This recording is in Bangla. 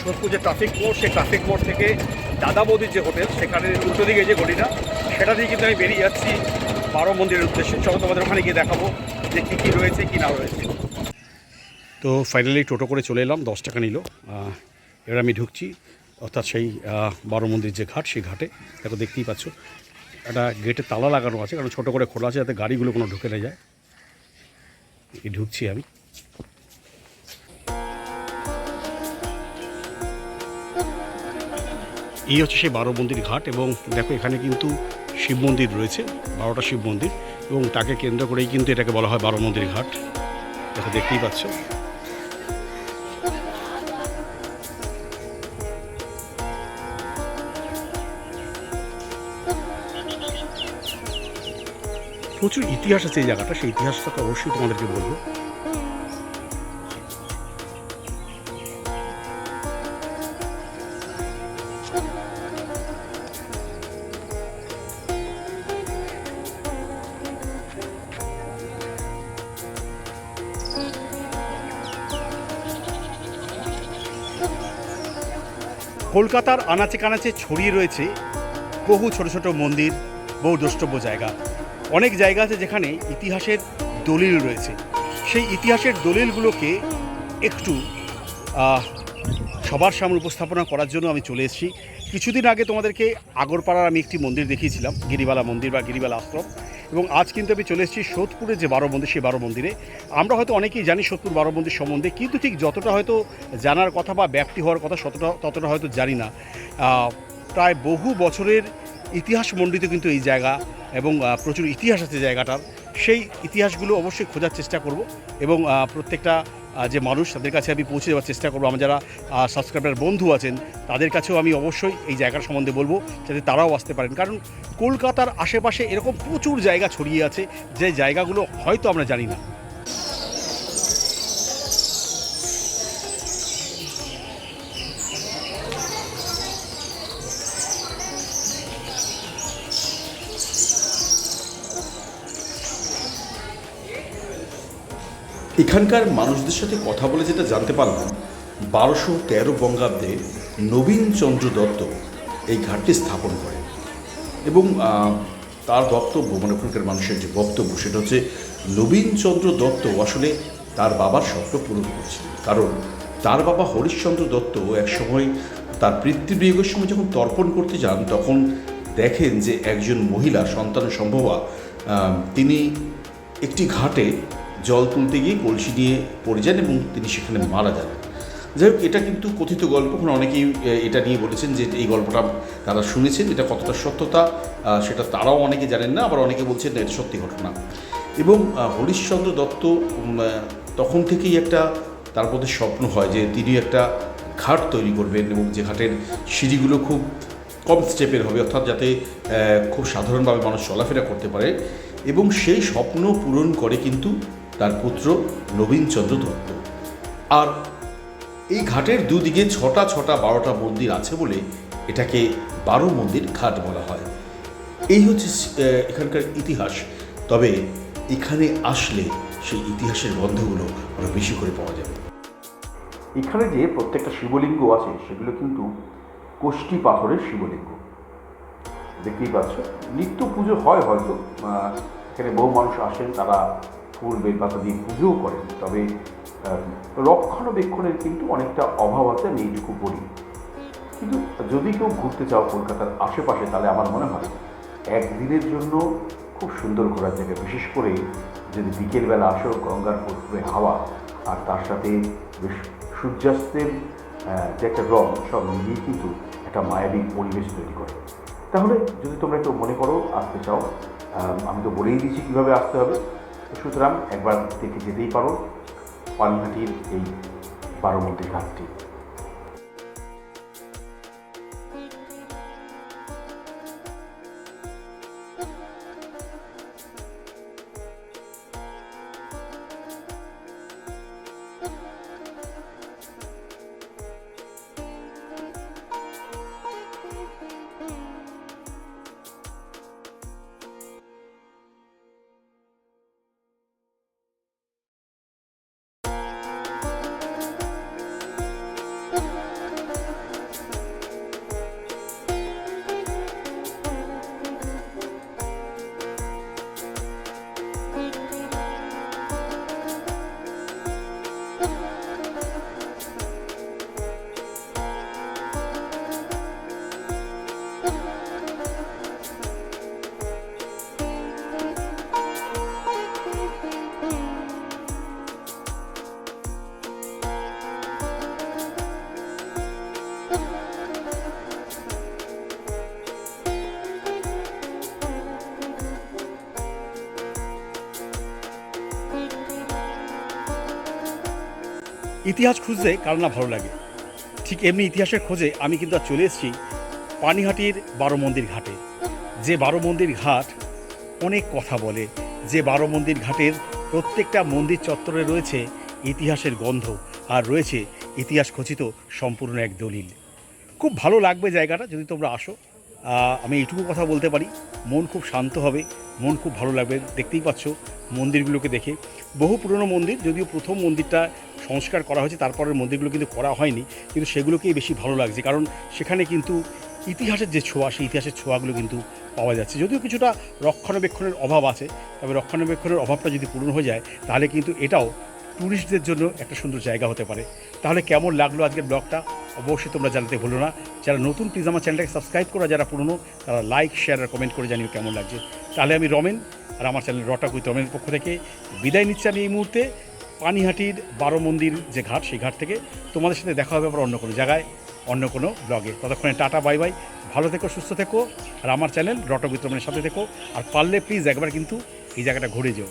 সোদপুর যে ট্রাফিক মোড় সেই ট্রাফিক মোড় থেকে দাদা বৌদির যে হোটেল সেখানে উল্টো দিকে যে গড়িটা সেটা দিয়ে কিন্তু আমি বেরিয়ে যাচ্ছি বারো মন্দিরের উদ্দেশ্যে। চলো তোমাদের ওখানে গিয়ে দেখাবো যে কী কী রয়েছে, কী না রয়েছে। তো ফাইনালি টোটো করে চলে এলাম, দশ টাকা নিল। এবার আমি ঢুকছি, অর্থাৎ সেই বারো মন্দির যে ঘাট, সেই ঘাটে। এটা দেখতেই পাচ্ছ। একটা গেটে তালা লাগানো আছে, কারণ ছোটো করে খোলা আছে যাতে গাড়িগুলো কোনো ঢুকে না যায়। ঢুকছি আমি। এই হচ্ছে সেই বারো মন্দির ঘাট এবং দেখো এখানে কিন্তু শিব মন্দির রয়েছে, বারোটা শিব মন্দির এবং তাকে কেন্দ্র করেই কিন্তু এটাকে বলা হয় বারো মন্দির ঘাট। এটা দেখতেই পাচ্ছ। প্রচুর ইতিহাস আছে এই জায়গাটা, সেই ইতিহাসটা তো অবশ্যই তোমাদেরকে বলব। কলকাতার আনাচে কানাচে ছড়িয়ে রয়েছে বহু ছোট ছোট মন্দির বহু দ্রষ্টব্য জায়গা। অনেক জায়গা আছে যেখানে ইতিহাসের দলিল রয়েছে। সেই ইতিহাসের দলিলগুলোকে একটু সবার সামনে উপস্থাপনা করার জন্য আমি চলে এসেছি। কিছুদিন আগে তোমাদেরকে আগরপাড়ার আমি একটি মন্দির দেখিয়েছিলাম, গিরিবালা মন্দির বা গিরিবালা আশ্রম। এবং আজ কিন্তু আমি চলে এসেছি সোদপুরের যে বারো মন্দির, সেই বারো মন্দিরে। আমরা হয়তো অনেকেই জানি সোদপুর বারো মন্দির সম্বন্ধে, কিন্তু ঠিক যতটা হয়তো জানার কথা বা ব্যাপ্তি হওয়ার কথা ততটা ততটা হয়তো জানি না। প্রায় বহু বছরের ইতিহাস মণ্ডিত কিন্তু এই জায়গা এবং প্রচুর ইতিহাস আছে জায়গাটার। সেই ইতিহাসগুলো অবশ্যই খোঁজার চেষ্টা করব এবং প্রত্যেকটা যে মানুষ তাদের কাছে আমি পৌঁছে দেওয়ার চেষ্টা করব। আমার যারা সাবস্ক্রাইবার বন্ধু আছেন, তাদের কাছেও আমি অবশ্যই এই জায়গার সম্বন্ধে বলব, যাতে তারাও আসতে পারেন। কারণ কলকাতার আশেপাশে এরকম প্রচুর জায়গা ছড়িয়ে আছে, যে জায়গাগুলো হয়তো আমরা জানি না। এখানকার মানুষদের সাথে কথা বলে যেটা জানতে পারলাম, বারোশো তেরো বঙ্গাব্দে নবীনচন্দ্র দত্ত এই ঘাটটি স্থাপন করেন। এবং তার বক্তব্য মানে ওখানকার মানুষের যে বক্তব্য, সেটা হচ্ছে নবীনচন্দ্র দত্ত আসলে তার বাবার স্বপ্ন পূরণ করেছিলেন। কারণ তার বাবা হরিশ্চন্দ্র দত্ত একসময় তার পিতৃবিয়োগের সময় যখন তর্পণ করতে যান, তখন দেখেন যে একজন মহিলা, সন্তান সম্ভবা তিনি একটি ঘাটে জল তুলতে গিয়ে কলসি নিয়ে পড়ে যান এবং তিনি সেখানে মারা যান। যাই হোক, এটা কিন্তু কথিত গল্প। এখন অনেকেই এটা নিয়ে বলেছেন যে এই গল্পটা তারা শুনেছেন, এটা কতটা সত্যতা সেটা তারাও অনেকে জানেন না, আবার অনেকে বলছেন না এটা সত্যি ঘটনা। এবং হরিশ্চন্দ্র দত্ত তখন থেকেই একটা তার মধ্যে স্বপ্ন হয় যে তিনি একটা ঘাট তৈরি করবেন এবং যে ঘাটের সিঁড়িগুলো খুব কম স্টেপের হবে, অর্থাৎ যাতে খুব সাধারণভাবে মানুষ চলাফেরা করতে পারে। এবং সেই স্বপ্ন পূরণ করে কিন্তু তার পুত্র নবীনচন্দ্র দত্ত। আর এই ঘাটের দুদিকে ছটা ছটা বারোটা মন্দির আছে বলে এটাকে বারো মন্দির ঘাট বলা হয়। এই হচ্ছে এখানকার ইতিহাস। তবে এখানে আসলে সেই ইতিহাসের গন্ধগুলো আরও বেশি করে পাওয়া যাবে। এখানে যে প্রত্যেকটা শিবলিঙ্গ আছে, সেগুলো কিন্তু কোষ্টি পাথরের শিবলিঙ্গ। দেখতেই পাচ্ছ, নিত্য পুজো হয় হয়তো এখানে বহু মানুষ আসেন, তারা ফুল বেলপাতা দিয়ে পুজোও করেন, তবে রক্ষণাবেক্ষণের কিন্তু অনেকটা অভাব আছে, আমি এইটুকু বলি। কিন্তু যদি কেউ ঘুরতে চাও কলকাতার আশেপাশে, তাহলে আমার মনে হয় একদিনের জন্য খুব সুন্দর ঘোরার জায়গা। বিশেষ করে যদি বিকেলবেলা আসো গঙ্গার ফুরফুরে হাওয়া, আর তার সাথে বেশ সূর্যাস্তের যে একটা রং, সব মিলিয়ে কিন্তু একটা মায়াবী পরিবেশ তৈরি করে। তাহলে যদি তোমরা একটু মনে করো, আসতে চাও আমি তো বলেই দিচ্ছি কীভাবে আসতে হবে। সুতরাং একবার দেখে যেতেই পারো পানিহাটির এই বারো মন্দির ঘাটটি। ইতিহাস খুঁজতে কার না ভালো লাগে। ঠিক এমনি ইতিহাসের খোঁজে আমি কিন্তু আর চলে এসেছি পানিহাটির বারো মন্দির ঘাটে। যে বারো মন্দির ঘাট অনেক কথা বলে, যে বারো মন্দির ঘাটের প্রত্যেকটা মন্দির চত্বরে রয়েছে ইতিহাসের গন্ধ আর রয়েছে ইতিহাস খচিত সম্পূর্ণ এক দলিল। খুব ভালো লাগবে জায়গাটা যদি তোমরা আসো। আমি এইটুকু কথা বলতে পারি। মন খুব শান্ত হবে, মন খুব ভালো লাগবে। দেখতেই পাচ্ছ মন্দিরগুলোকে দেখে। বহু পুরনো মন্দির, যদিও প্রথম মন্দিরটা সংস্কার করা হয়েছে, তারপরের মন্দিরগুলো কিন্তু করা হয়নি, কিন্তু সেগুলোকেই বেশি ভালো লাগছে। কারণ সেখানে কিন্তু ইতিহাসের যে ছোঁয়া, সেই ইতিহাসের ছোঁয়াগুলো কিন্তু পাওয়া যাচ্ছে। যদিও কিছুটা রক্ষণাবেক্ষণের অভাব আছে, তবে রক্ষণাবেক্ষণের অভাবটা যদি পূরণ হয়ে যায়, তাহলে কিন্তু এটাও ট্যুরিস্টদের জন্য একটা সুন্দর জায়গা হতে পারে। তাহলে কেমন লাগল আজকের ব্লগটা? অবশ্যই তোমরা জানতে ভুলো না। যারা নতুন প্লিজ আমার চ্যানেলটাকে সাবস্ক্রাইব করা। যারা পুরনো, তারা লাইক শেয়ার আর কমেন্ট করে জানিও কেমন লাগছে। তাহলে আমি রমেন আর আমার চ্যানেল রটা কুইথ রমেনের পক্ষ থেকে বিদায় নিচ্ছি আমি এই মুহূর্তে। পানিহাটির বারো মন্দির যে ঘাট, সেই ঘাট থেকে তোমাদের সাথে দেখা হবে আবার অন্য কোনো জায়গায়, অন্য কোনো ব্লগে ততক্ষণে টাটা বাই বাই ভালো থেকো, সুস্থ থেকো। আর আমার চ্যানেল রটা কুইথ রমেনের সাথে থেকো। আর পারলে প্লিজ একবার কিন্তু এই জায়গাটা ঘুরে যেও।